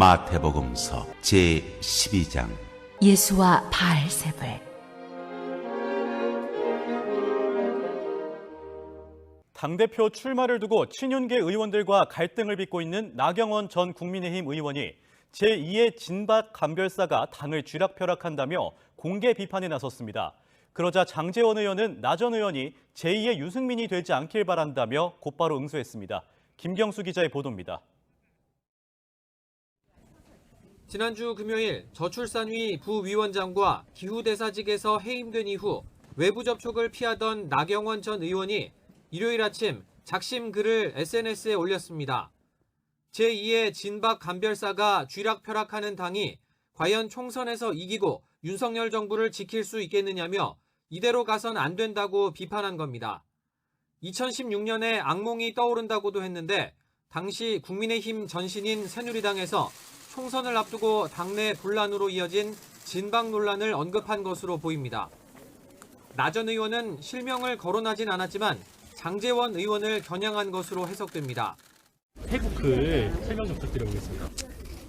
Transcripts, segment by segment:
마태복음서 제 12장 예수와 바알세불 당대표 출마를 두고 친윤계 의원들과 갈등을 빚고 있는 나경원 전 국민의힘 의원이 제2의 진박 감별사가 당을 쥐락펴락한다며 공개 비판에 나섰습니다. 그러자 장재원 의원은 나 전 의원이 제2의 유승민이 되지 않길 바란다며 곧바로 응수했습니다. 김경수 기자의 보도입니다. 지난주 금요일 저출산위 부위원장과 기후대사직에서 해임된 이후 외부 접촉을 피하던 나경원 전 의원이 일요일 아침 작심 글을 SNS에 올렸습니다. 제2의 진박 감별사가 쥐락펴락하는 당이 과연 총선에서 이기고 윤석열 정부를 지킬 수 있겠느냐며 이대로 가선 안 된다고 비판한 겁니다. 2016년에 악몽이 떠오른다고도 했는데 당시 국민의힘 전신인 새누리당에서 총선을 앞두고 당내 분란으로 이어진 진박 논란을 언급한 것으로 보입니다. 나전 의원은 실명을 거론하진 않았지만 장재원 의원을 겨냥한 것으로 해석됩니다. 태국글 설명 좀 부탁드려보겠습니다.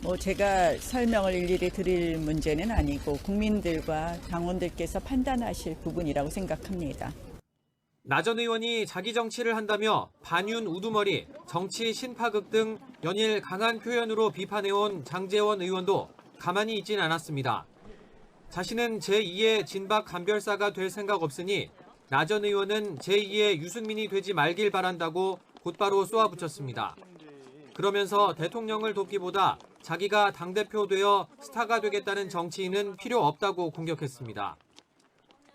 뭐 제가 설명을 일일이 드릴 문제는 아니고 국민들과 당원들께서 판단하실 부분이라고 생각합니다. 나 전 의원이 자기 정치를 한다며 반윤 우두머리, 정치 신파극 등 연일 강한 표현으로 비판해온 장재원 의원도 가만히 있진 않았습니다. 자신은 제2의 진박 감별사가 될 생각 없으니 나 전 의원은 제2의 유승민이 되지 말길 바란다고 곧바로 쏘아붙였습니다. 그러면서 대통령을 돕기보다 자기가 당대표 되어 스타가 되겠다는 정치인은 필요 없다고 공격했습니다.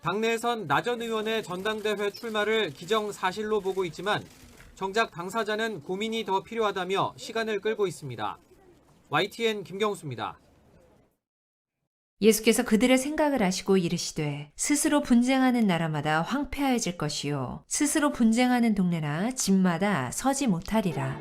당내에선 나전 의원의 전당대회 출마를 기정사실로 보고 있지만 정작 당사자는 고민이 더 필요하다며 시간을 끌고 있습니다. YTN 김경수입니다. 예수께서 그들의 생각을 아시고 이르시되 스스로 분쟁하는 나라마다 황폐하여질 것이요 스스로 분쟁하는 동네나 집마다 서지 못하리라